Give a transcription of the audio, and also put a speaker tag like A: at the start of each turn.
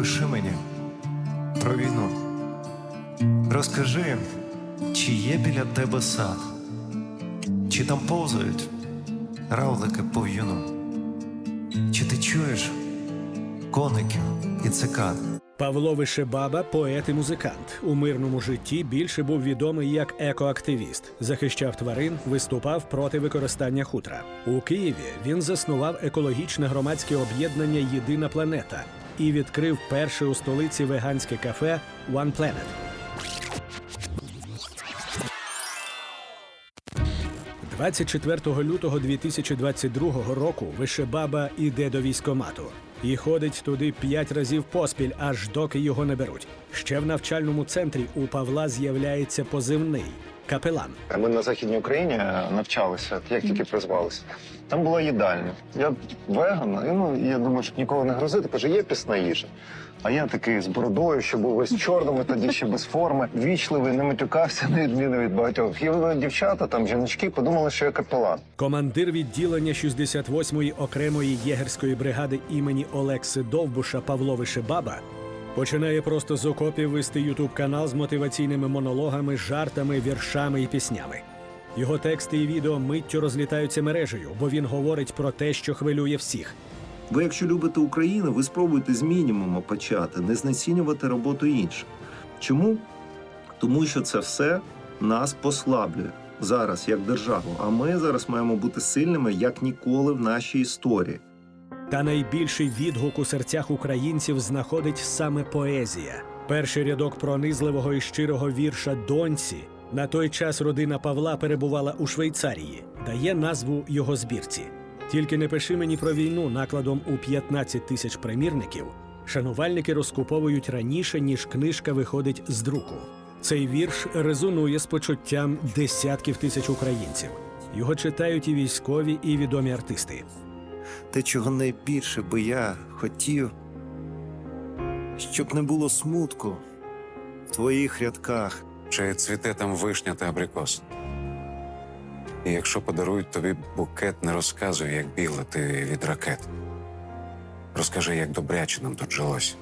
A: напиши мені про війну. Розкажи, чи є біля тебе сад, чи там повзають равлики по в'юну, чи ти чуєш коників і цикад?
B: Павло Вишебаба – поет і музикант. У мирному житті більше був відомий як екоактивіст, захищав тварин, виступав проти використання хутра. У Києві він заснував екологічне громадське об'єднання Єдина планета і відкрив перше у столиці веганське кафе One Planet. – 24 лютого 2022 року Вишебаба іде до військомату і ходить туди п'ять разів поспіль, аж доки його не беруть. Ще в навчальному центрі у Павла з'являється позивний капелан.
C: Ми на Західній Україні навчалися, як тільки призвалися. Там була їдальня. Я веган, і, ну, я думаю, щоб нікого не грозити, каже, є пісна їжа. А я такий з бородою, що був весь чорними, тоді ще без форми, вічливий, не матюкався, на відміну від багатьох. І дівчата, там жіночки, подумали, що я капелан.
B: Командир відділення 68-ї окремої єгерської бригади імені Олекси Довбуша Павло Вишебаба починає просто з окопів вести ютуб канал з мотиваційними монологами, жартами, віршами і піснями. Його тексти і відео миттю розлітаються мережею, бо він говорить про те, що хвилює всіх.
D: Ви, якщо любите Україну, ви спробуйте з мінімуму почати, не знецінювати роботу інших. Чому? Тому що це все нас послаблює зараз як державу. А ми зараз маємо бути сильними як ніколи в нашій історії.
B: Та найбільший відгук у серцях українців знаходить саме поезія. Перший рядок пронизливого і щирого вірша Доньці. На той час родина Павла перебувала у Швейцарії, дає назву його збірці. Тільки не пиши мені про війну накладом у 15 тисяч примірників. Шанувальники розкуповують раніше, ніж книжка виходить з друку. Цей вірш резонує з почуттям десятків тисяч українців. Його читають і військові, і відомі артисти.
A: Те, чого найбільше би я хотів, щоб не було смутку в твоїх рядках.
E: Чи цвіте там вишня та абрикос? І якщо подарують тобі букет, не розказуй, як біла ти від ракет. Розкажи, як добряче нам тут жилось.